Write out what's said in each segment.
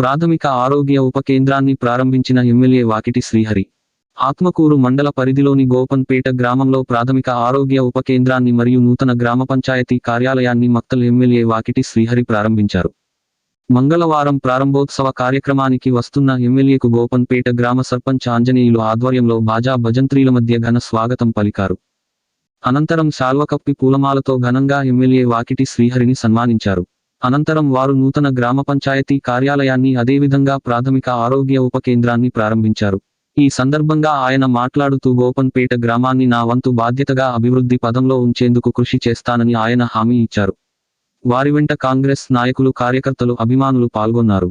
ప్రాథమిక ఆరోగ్య ఉప కేంద్రాన్ని ప్రారంభించిన ఎమ్మెల్యే వాకిటి శ్రీహరి. ఆత్మకూరు మండల పరిధిలోని గోపన్పేట గ్రామంలో ప్రాథమిక ఆరోగ్య ఉప కేంద్రాన్ని మరియు నూతన గ్రామ పంచాయతీ కార్యాలయాన్ని మక్తల్ ఎమ్మెల్యే వాకిటి శ్రీహరి ప్రారంభించారు. మంగళవారం ప్రారంభోత్సవ కార్యక్రమానికి వస్తున్న ఎమ్మెల్యేకు గోపన్పేట గ్రామ సర్పంచ్ ఆంజనేయులు ఆధ్వర్యంలో బాజా భజంత్రీల మధ్య ఘన స్వాగతం పలికారు. అనంతరం శాల్వకప్పి పూలమాలతో ఘనంగా ఎమ్మెల్యే వాకిటి శ్రీహరిని సన్మానించారు. అనంతరం వారు నూతన గ్రామ పంచాయతీ కార్యాలయాన్ని అదేవిధంగా ప్రాథమిక ఆరోగ్య ఉప కేంద్రాన్ని ప్రారంభించారు. ఈ సందర్భంగా ఆయన మాట్లాడుతూ గోపన్పేట గ్రామాన్ని నా వంతు బాధ్యతగా అభివృద్ధి పదంలో ఉంచేందుకు కృషి చేస్తానని ఆయన హామీ ఇచ్చారు. వారి వెంట కాంగ్రెస్ నాయకులు కార్యకర్తలు అభిమానులు పాల్గొన్నారు.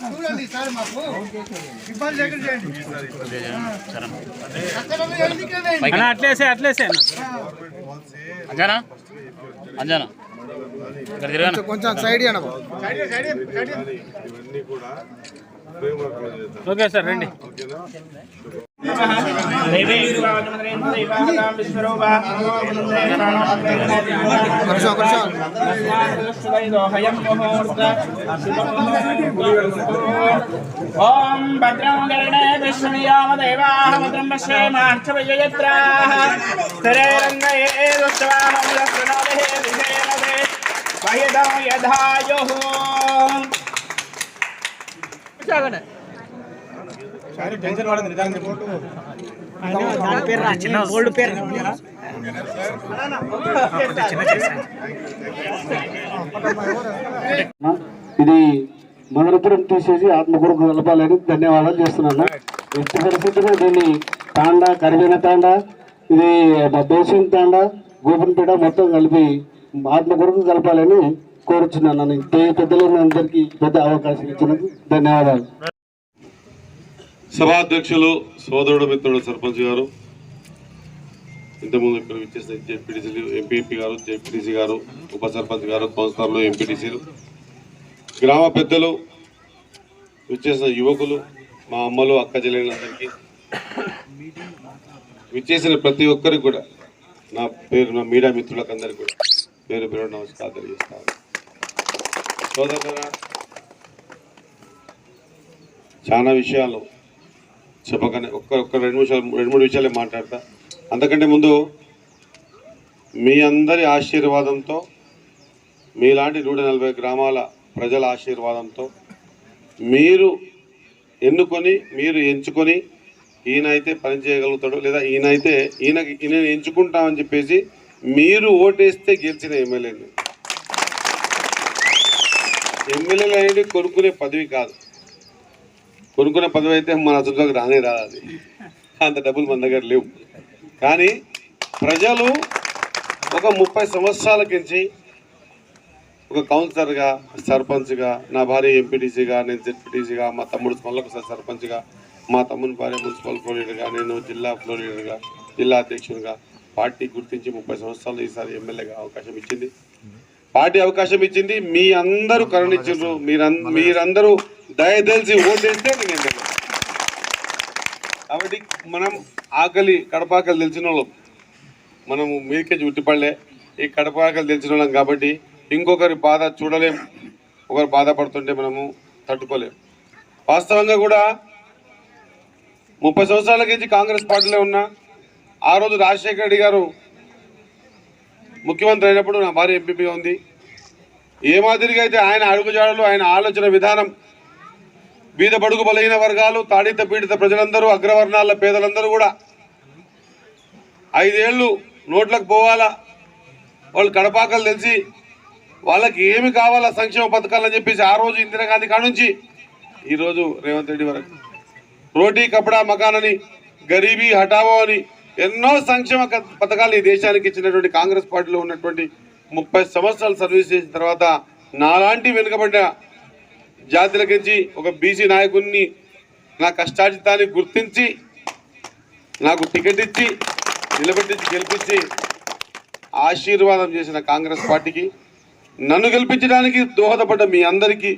చూడండి సార్ మాకు. ఇబ్బంది ఎక్కడ చేయండి. ఎందుకండి అన్న అట్లేసే అట్లేసే అంజనా? అంజనా? కొంచెం సైడ్ ఓకే సార్ రండి. కొంచెం కొంచెం ఓం భద్రం గరుడే విష్ణుయామ దేవాః భద్రం పశ్యేమార్చవయత్రాః స్థిరైరంగయే విజయనదే. వయదం ఇది మొదలుపురం తీసేసి ఆత్మకూరుకు కలపాలని ధన్యవాదాలు చేస్తున్నాను. ఎట్టి పరిస్థితుల్లో దీన్ని తాండా కరివేన తాండా ఇది బేసిన్ తాండా గోపన్పేట మొత్తం కలిపి ఆత్మకూరుకు కలపాలని కోరుచున్నాను. నన్ను పె- పెద్దలైన అందరికీ పెద్ద అవకాశం ఇచ్చినందుకు ధన్యవాదాలు. సభాధ్యక్షులు సోదరుడు మిత్రుడు సర్పంచ్ గారు ఇంతకుముందు ఇక్కడ విచ్చేసిన జెడ్పీటీసీలు ఎంపీపీ గారు జెడ్పీటీసీ గారు ఉప సర్పంచ్ గారు కౌన్సిలర్లు ఎంపీటీసీలు గ్రామ పెద్దలు విచ్చేసిన యువకులు మా అమ్మలు అక్క చెల్లెళ్ళందరికీ విచ్చేసిన ప్రతి ఒక్కరికి కూడా నా పేరు నా మీడియా మిత్రులకు అందరికీ కూడా పేరు పేరు నమస్కారం తెలియజేస్తాను సోదరు చాలా విషయాలు చెప్పగానే ఒక్క ఒక్క రెండు నిమిషాలు రెండు మూడు విషయాలే మాట్లాడతా. అంతకంటే ముందు మీ అందరి ఆశీర్వాదంతో మీలాంటి నూట నలభై గ్రామాల ప్రజల ఆశీర్వాదంతో మీరు ఎన్నుకొని మీరు ఎంచుకొని ఈయన అయితే పని చేయగలుగుతాడు లేదా ఈయన అయితే ఈయన ఈయన ఎంచుకుంటామని చెప్పేసి మీరు ఓటేస్తే గెలిచిన ఎమ్మెల్యేని. ఎమ్మెల్యేలు అనేది కొనుక్కునే పదవి కాదు. కొనుక్కున్న పదవి అయితే మన అసలులోకి రానే రాదు అంత డబ్బులు మన దగ్గర లేవు. కానీ ప్రజలు ఒక ముప్పై సంవత్సరాల నుంచి ఒక కౌన్సిలర్గా సర్పంచ్గా నా భార్య ఎంపీటీసీగా నేను జెడ్పీటీసీగా మా తమ్ముడు మళ్ళొకసారి సర్పంచ్గా మా తమ్ముని భార్య మున్సిపల్ ఫ్లో లీడర్గా నేను జిల్లా ఫ్లో లీడర్గా జిల్లా అధ్యక్షునిగా పార్టీ గుర్తించి ముప్పై సంవత్సరాలు ఈసారి ఎమ్మెల్యేగా అవకాశం ఇచ్చింది. పార్టీ అవకాశం ఇచ్చింది. మీ అందరూ కరుణించారు మీరంద మీరందరూ దయదలిచి ఓటేస్తే నేను ఎమ్మెల్యే కాబట్టి మనం ఆకలి కడపాకలు తెలిసిన వాళ్ళం మనము మీకే ఉట్టిపడలే. ఈ కడపాకలు తెలిసిన వాళ్ళం కాబట్టి ఇంకొకరి బాధ చూడలేం. ఒకరు బాధపడుతుంటే మనము తట్టుకోలేం. వాస్తవంగా కూడా ముప్పై సంవత్సరాల నుంచి కాంగ్రెస్ పార్టీలో ఉన్నా ఆ రోజు రాజశేఖర రెడ్డి గారు ముఖ్యమంత్రి అయినప్పుడు నా భార్య ఎంపీపీగా ఉంది. ఏ మాదిరిగా అయితే ఆయన అడుగుజాడలు ఆయన ఆలోచన విధానం బీద బడుగు బలైన వర్గాలు తాడిత పీడిత ప్రజలందరూ అగ్రవర్ణాల పేదలందరూ కూడా ఐదేళ్ళు నోట్లకు పోవాలా? వాళ్ళు కడపాకలు తెలిసి వాళ్ళకి ఏమి కావాలా సంక్షేమ పథకాలని చెప్పేసి ఆ రోజు ఇందిరాగాంధీ కాడుంచి ఈరోజు రేవంత్ రెడ్డి వరకు. రోటీ కపడా మకానని గరీబీ హఠావో అని ఎన్నో సంక్షేమ పథకాలు ఈ దేశానికి ఇచ్చినటువంటి కాంగ్రెస్ పార్టీలో ఉన్నటువంటి ముప్పై సంవత్సరాలు సర్వీస్ చేసిన తర్వాత నాలాంటి వెనుకబడిన జాతులకించి ఒక బీసీ నాయకుడిని నా కష్టార్జితాన్ని గుర్తించి నాకు టికెట్ ఇచ్చి నిలబెట్టించి గెలిపించి ఆశీర్వాదం చేసిన కాంగ్రెస్ పార్టీకి నన్ను గెలిపించడానికి దోహదపడ్డ మీ అందరికీ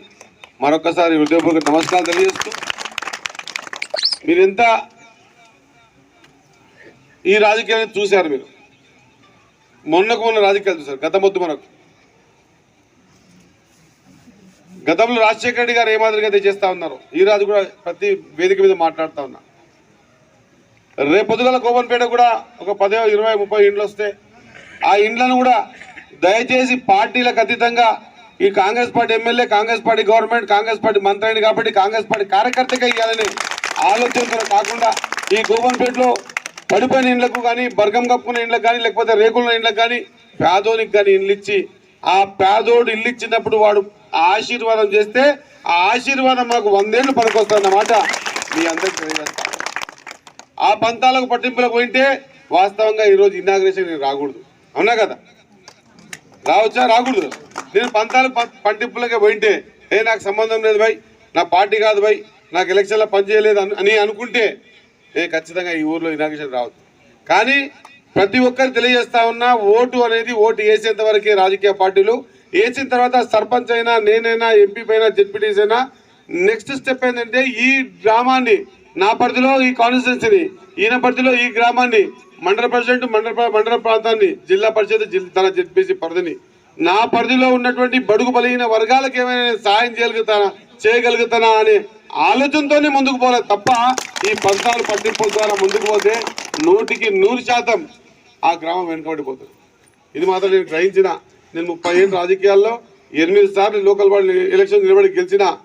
మరొకసారి హృదయపూర్వక నమస్కారం తెలియజేస్తూ మీరెంత ఈ రాజకీయాన్ని చూశారు మీరు? మొన్నకు మొన్న రాజకీయాలు చూశారు గత మొద్దు మనకు. గతంలో రాజశేఖర రెడ్డి గారు ఏ మాదిరిగా అయితే చేస్తా ఉన్నారు ఈరోజు కూడా ప్రతి వేదిక మీద మాట్లాడుతూ ఉన్నా. రేపు పొద్దుగల కోపన్పేట కూడా ఒక పదో ఇరవై ముప్పై ఇండ్లు వస్తే ఆ ఇండ్లను కూడా దయచేసి పార్టీలకు అతీతంగా ఈ Congress party MLA Congress party government Congress party మంత్రి అయింది కాబట్టి కాంగ్రెస్ పార్టీ కార్యకర్తగా ఇవ్వాలని ఆలోచనతో కాకుండా ఈ గోపన్పేటలో పడిపోయిన ఇండ్లకు కానీ బర్గం కప్పుకున్న ఇండ్లకు కానీ లేకపోతే రేకుల ఇండ్లకు కానీ పేదోనికి కానీ ఇండ్లు ఇచ్చి ఆ పేదోడు ఇల్లు ఇచ్చినప్పుడు వాడు ఆశీర్వాదం చేస్తే ఆ ఆశీర్వాదం మాకు వందేళ్ళు పనికొస్తుందన్నమాట. మీ అందరికీ తెలియజేస్తాను ఆ పంతాలకు పట్టింపులకు పోయింటే వాస్తవంగా ఈరోజు ఇనాగ్రేషన్ నేను రాకూడదు. అవునా కదా? రావచ్చా? రాకూడదు. నేను పంతాలకు ప- పట్టింపులకే పోయింటే ఏ నాకు సంబంధం లేదు భయ్ నా పార్టీ కాదు భయ్ నాకు ఎలక్షన్లో పనిచేయలేదు అని అనుకుంటే ఏ ఖచ్చితంగా ఈ ఊర్లో ఇనాగ్రేషన్ రావద్దు. కానీ ప్రతి ఒక్కరు తెలియజేస్తా ఉన్నా ఓటు అనేది ఓటు వేసేంత వరకే రాజకీయ పార్టీలు వేసిన తర్వాత సర్పంచ్ అయినా నేనైనా ఎంపీ పైన జెడ్పీటీస్ అయినా నెక్స్ట్ స్టెప్ ఏంటంటే ఈ గ్రామాన్ని నా పరిధిలో ఈ కాన్స్టిట్యున్సీని ఈయన పరిధిలో ఈ గ్రామాన్ని మండల ప్రెసిడెంట్ మండల మండల ప్రాంతాన్ని జిల్లా పరిషత్ జిల్- తన జెడ్పీసీ పరిధిని. నా పరిధిలో ఉన్నటువంటి బడుగు బలిగిన వర్గాలకు ఏమైనా సహాయం సాయం చేయగలుగుతానా చేయగలుగుతానా అనే ఆలోచనతోనే ముందుకు పోలేదు తప్ప ఈ పథకాలు పట్టింపుల ద్వారా ముందుకు పోతే నూటికి నూరు శాతం ఆ గ్రామం వెనుకబడిపోతుంది. ఇది మాత్రం నేను గ్రహించిన నేను ముప్పై ఏళ్ళు రాజకీయాల్లో ఎనిమిది సార్లు లోకల్ బాడీ ఎలక్షన్ నిలబడి గెలిచిన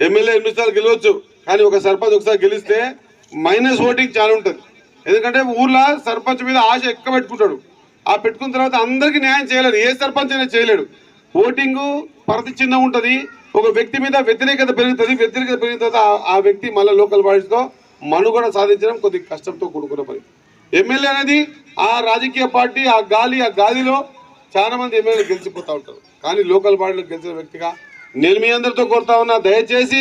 ఎమ్మెల్యే ఎనిమిది సార్లు గెలవచ్చు. కానీ ఒక సర్పంచ్ ఒకసారి గెలిస్తే మైనస్ ఓటింగ్ చాలా ఉంటుంది. ఎందుకంటే ఊర్లో సర్పంచ్ మీద ఆశ ఎక్కువ పెట్టుకుంటాడు. ఆ పెట్టుకున్న తర్వాత అందరికీ న్యాయం చేయలేడు. ఏ సర్పంచ్ అయినా చేయలేడు. ఓటింగు పరిధి చిన్న ఉంటుంది. ఒక వ్యక్తి మీద వ్యతిరేకత పెరుగుతుంది. వ్యతిరేకత పెరిగిన తర్వాత ఆ- ఆ వ్యక్తి మళ్ళీ లోకల్ బాడీస్తో మనుగడ సాధించడం కొద్దిగా కష్టంతో కూడుకున్న పని. ఎమ్మెల్యే అనేది ఆ రాజకీయ పార్టీ ఆ గాలి ఆ గాలిలో చాలా మంది ఎమ్మెల్యేలు గెలిచిపోతూ ఉంటారు. కానీ లోకల్ బాడీలో గెలిచిన వ్యక్తిగా నేను మీ అందరితో కోరుతా ఉన్నా దయచేసి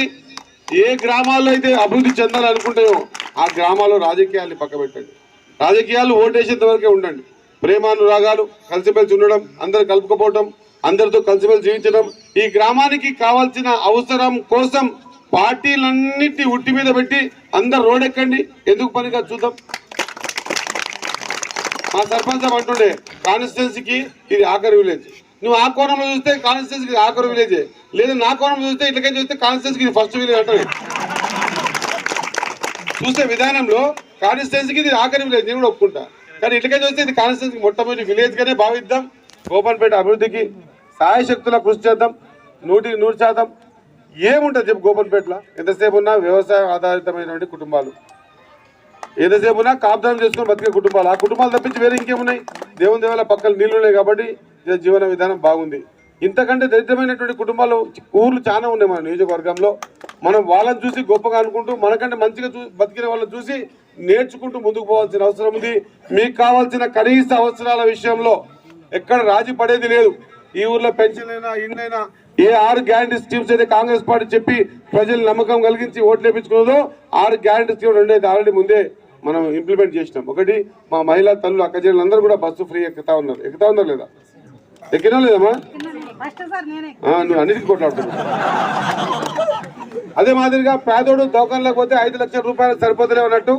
ఏ గ్రామాల్లో అయితే అభివృద్ధి చెందాలనుకుంటాయో ఆ గ్రామాల్లో రాజకీయాల్ని పక్కబెట్టండి రాజకీయాలు ఓటేసేంత వరకే ఉండండి. ప్రేమానురాగాలు కలిసిమెలిసి ఉండడం అందరు కలుపుకపోవడం అందరితో కలిసిమెలిసి జీవించడం ఈ గ్రామానికి కావాల్సిన అవసరం కోసం పార్టీలన్నింటినీ ఉట్టి మీద పెట్టి అందరు రోడెక్కండి ఎందుకు పనిగా చూద్దాం? మా సర్పంచ్ అంటుండే కాన్స్టిట్యున్సీకి ఇది ఆఖరి విలేజ్. నువ్వు ఆ కోణంలో చూస్తే కాన్స్టిట్యున్సీకి ఆఖరి విలేజ్. లేదు నా కోణంలో చూస్తే ఇట్లకే చూస్తే కాన్స్టిట్యున్సీకి ఇది ఫస్ట్ విలేజ్ అంటారు చూసే విధానంలో కాన్స్టిట్యున్సీకి ఇది ఆఖరి విలేజ్ నేను కూడా ఒప్పుకుంటా. కానీ ఇట్లకే చూస్తే ఇది కాన్స్టిట్యున్సీకి మొట్టమొదటి విలేజ్ గానే భావిద్దాం. గోపాల్పేట అభివృద్ధికి సాయశక్తుల కృషి చేద్దాం. నూటికి నూరు శాతం ఏముంటుంది చెప్పు గోపాల్పేటలో ఎంతసేపు ఉన్నా వ్యవసాయ ఆధారితమైనటువంటి కుటుంబాలు. ఎంతసేపు ఉన్నా కాపుదానం చేసుకుని బతికే కుటుంబాలు. ఆ కుటుంబాలు తప్పించి వేరే ఇంకేమున్నాయి? దేవుని దేవాల పక్కన నీళ్ళు ఉన్నాయి కాబట్టి జీవన విధానం బాగుంది. ఇంతకంటే దరిద్రమైనటువంటి కుటుంబాలు ఊర్లు చాలా ఉన్నాయి మన నియోజకవర్గంలో. మనం వాళ్ళని చూసి గొప్పగా అనుకుంటూ మనకంటే మంచిగా చూ బతికిన వాళ్ళని చూసి నేర్చుకుంటూ ముందుకు పోవాల్సిన అవసరం ఉంది. మీకు కావాల్సిన కనీస అవసరాల విషయంలో ఎక్కడ రాజీ పడేది లేదు. ఈ ఊర్లో పెన్షన్ అయినా ఇండ్లైనా ఏ ఆరు గ్యారంటీ స్కీమ్స్ అయితే కాంగ్రెస్ పార్టీ చెప్పి ప్రజలు నమ్మకం కలిగించి ఓట్లు వేపించుకున్నదో ఆరు గ్యారంటీ స్కీమ్ రెండు అయితే ఆల్రెడీ ముందే మనం ఇంప్లిమెంట్ చేసినాం. ఒకటి మా మహిళా తల్లు అక్కజనులందరూ అందరూ కూడా బస్సు ఫ్రీ ఎక్కుతా ఉన్నారు. ఎక్కుతా ఉన్నారు లేదా? ఎక్కినా లేదమ్మా నువ్వు అన్నిటికీ కొట్లాడుతున్నావు. అదే మాదిరిగా పేదోడు దోకాన్లోకి పోతే ఐదు లక్షల రూపాయలు సరిపోతలే అన్నట్టు.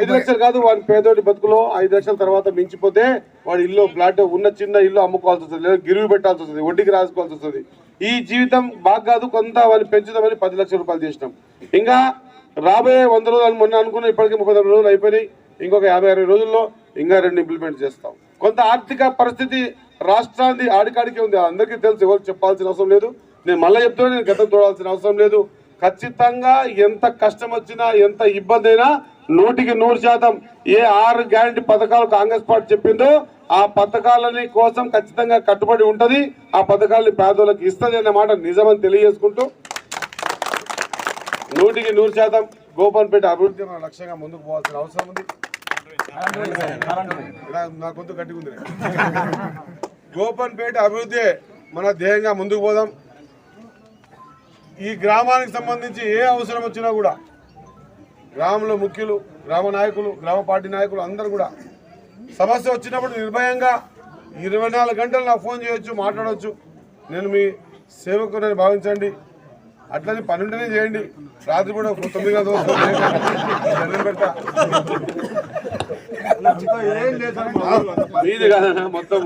ఐదు లక్షలు కాదు వాడి పేదోడి బతుకులో ఐదు లక్షల తర్వాత మించిపోతే వాడి ఇల్లు ఫ్లాట్ ఉన్న చిన్న ఇల్లు అమ్ముకోవాల్సి వస్తుంది లేదా గిరువు పెట్టాల్సి వస్తుంది వడ్డీకి రాసుకోవాల్సి వస్తుంది. ఈ జీవితం బాగా కాదు కొంత వాళ్ళు పెంచుదామని పది లక్షల రూపాయలు చేసినాం. ఇంకా రాబోయే వంద రోజులు మొన్న అనుకున్న ఇప్పటికీ ముప్పై రోజులు అయిపోయినాయి. ఇంకొక యాభై అరవై రోజుల్లో ఇంకా రెండు ఇంప్లిమెంట్ చేస్తాం. కొంత ఆర్థిక పరిస్థితి రాష్ట్రాన్ని ఆడికాడికే ఉంది. అందరికీ తెలుసు ఎవరు చెప్పాల్సిన అవసరం లేదు. నేను మళ్ళీ చెప్తున్నా నేను గతం చూడాల్సిన అవసరం లేదు. ఖచ్చితంగా ఎంత కష్టం వచ్చినా ఎంత ఇబ్బంది అయినా నూటికి నూరు శాతం ఏ ఆరు గ్యారంటీ పథకాలు కాంగ్రెస్ పార్టీ చెప్పిందో ఆ పథకాలని కోసం ఖచ్చితంగా కట్టుబడి ఉంటుంది. ఆ పథకాలని పేదోళ్ళకి ఇస్తుంది అనే మాట నిజమని తెలియజేసుకుంటూ నూటికి నూరు శాతం గోపాల్పేట అభివృద్ధి మన లక్ష్యంగా ముందుకు పోవాల్సిన అవసరం ఉంది. ఇలా నా గొంతు గట్టిగా ఉంది. గోపన్పేట అభివృద్ధి మన ధ్యేయంగా ముందుకు పోదాం. ఈ గ్రామానికి సంబంధించి ఏ అవసరం వచ్చినా కూడా గ్రామంలో ముఖ్యులు గ్రామ నాయకులు గ్రామ పార్టీ నాయకులు అందరూ కూడా సమస్య వచ్చినప్పుడు నిర్భయంగా ఇరవై నాలుగు గంటలు నాకు ఫోన్ చేయొచ్చు మాట్లాడవచ్చు నేను మీ సేవకుని భావించండి. అట్లనే పన్నెండునే చేయండి. రాత్రి కూడా తొమ్మిది గంటల దండం పెడతా. మీది కాదన్నా మొత్తం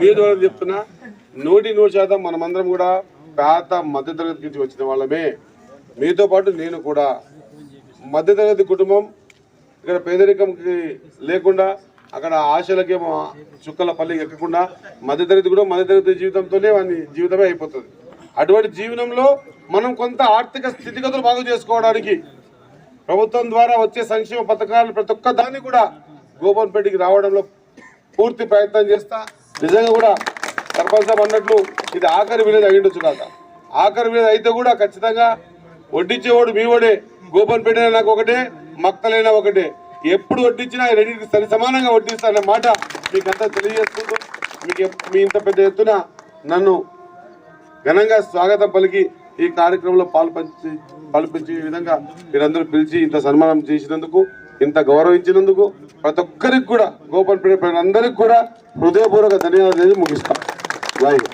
మీది వరకు చెప్తున్నా. నూటి నూరు శాతం మనమందరం కూడా పేద మధ్యతరగతి నుంచి వచ్చిన వాళ్ళమే. మీతో పాటు నేను కూడా. మధ్యతరగతి కుటుంబం ఇక్కడ పేదరికంకి లేకుండా అక్కడ ఆశలకేమో చుక్కల పల్లి ఎక్కకుండా మధ్యతరగతి కూడా మధ్యతరగతి జీవితంతోనే వాని జీవితమే అయిపోతుంది. అటువంటి జీవనంలో మనం కొంత ఆర్థిక స్థితిగతులు బాగు చేసుకోవడానికి ప్రభుత్వం ద్వారా వచ్చే సంక్షేమ పథకాలు ప్రతి ఒక్క దాన్ని కూడా గోపన్పేటకి రావడంలో పూర్తి ప్రయత్నం చేస్తా. నిజంగా కూడా సర్పంచ్ అన్నట్లు ఇది ఆఖరి విలేజ్ అయ్యిండొచ్చు కాక. ఆఖరి విలేజ్ అయితే కూడా ఖచ్చితంగా వడ్డించేవాడు మీ వాడే. గోపన్పేట నాకు ఒకటే మక్కలైనా ఒకటే. ఎప్పుడు వడ్డించినా రెండింటికి సరి సమానంగా వడ్డిస్తానన్న మాట మీకు అంతా మీకు మీ ఇంత పెద్ద ఎత్తున నన్ను ఘనంగా స్వాగతం పలికి ఈ కార్యక్రమంలో పాల్పంచి పాల్పించే విధంగా మీరందరూ పిలిచి ఇంత సన్మానం చేసినందుకు ఇంత గౌరవించినందుకు ప్రతి ఒక్కరికి కూడా గోపాల్ ప్రజలందరికీ కూడా హృదయపూర్వక ధన్యవాదాలు ముగిస్తాం. లైవ్.